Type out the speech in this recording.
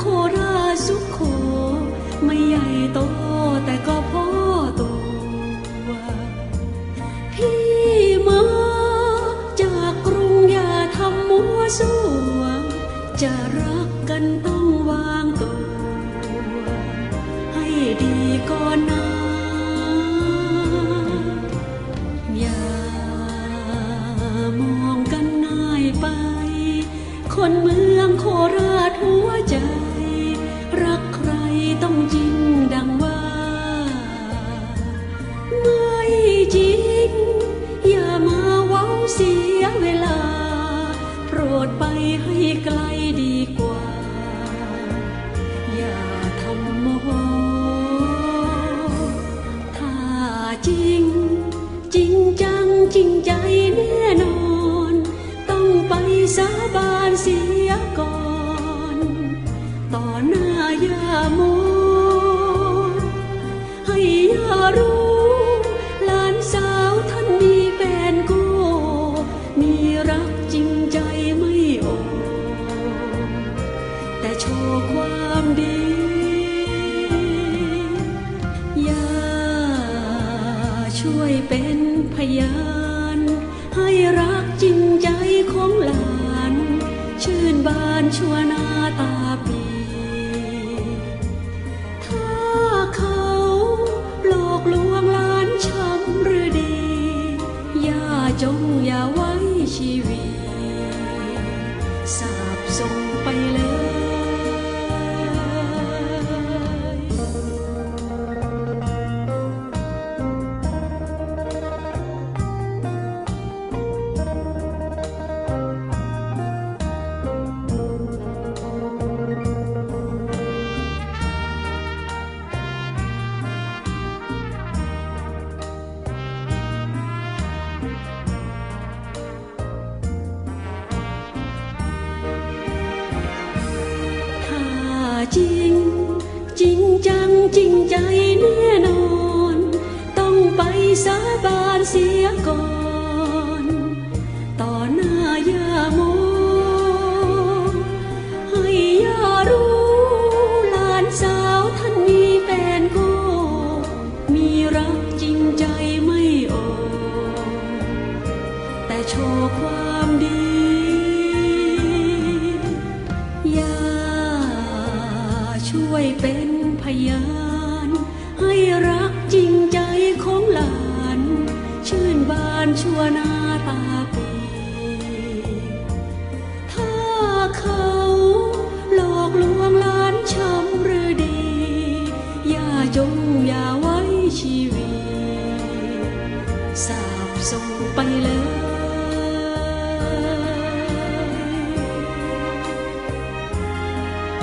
โคราชสุขโข ไม่ใหญ่โตแต่ก็พ่อตัวพี่มาจากกรุงอย่าทำมัวสัวจะรักกันต้องวางตัว ให้ดีก่อนนะ เสียเวลา โปรดไปให้ไกลดีกว่า อย่าทำโมโหถ้าจริง จริงจังจริงใจแน่นอน ต้องไปสาบานเสียก่อน ต่อหน้าย่าโมให้ย่ารู้ โชว์ความดี อย่าช่วยเป็นพยาน ให้รักจริงใจของหลาน ชื่นบานชวน จริง จริงจังจริงใจแน่นอน ต้องไปสาบานเสียก่อน นชั่วนาตาปีถ้าเขาหลอกลวงล้านช้ำหรือดี อย่าจงอย่าไว้ชีวิตสาบส่งไปเลย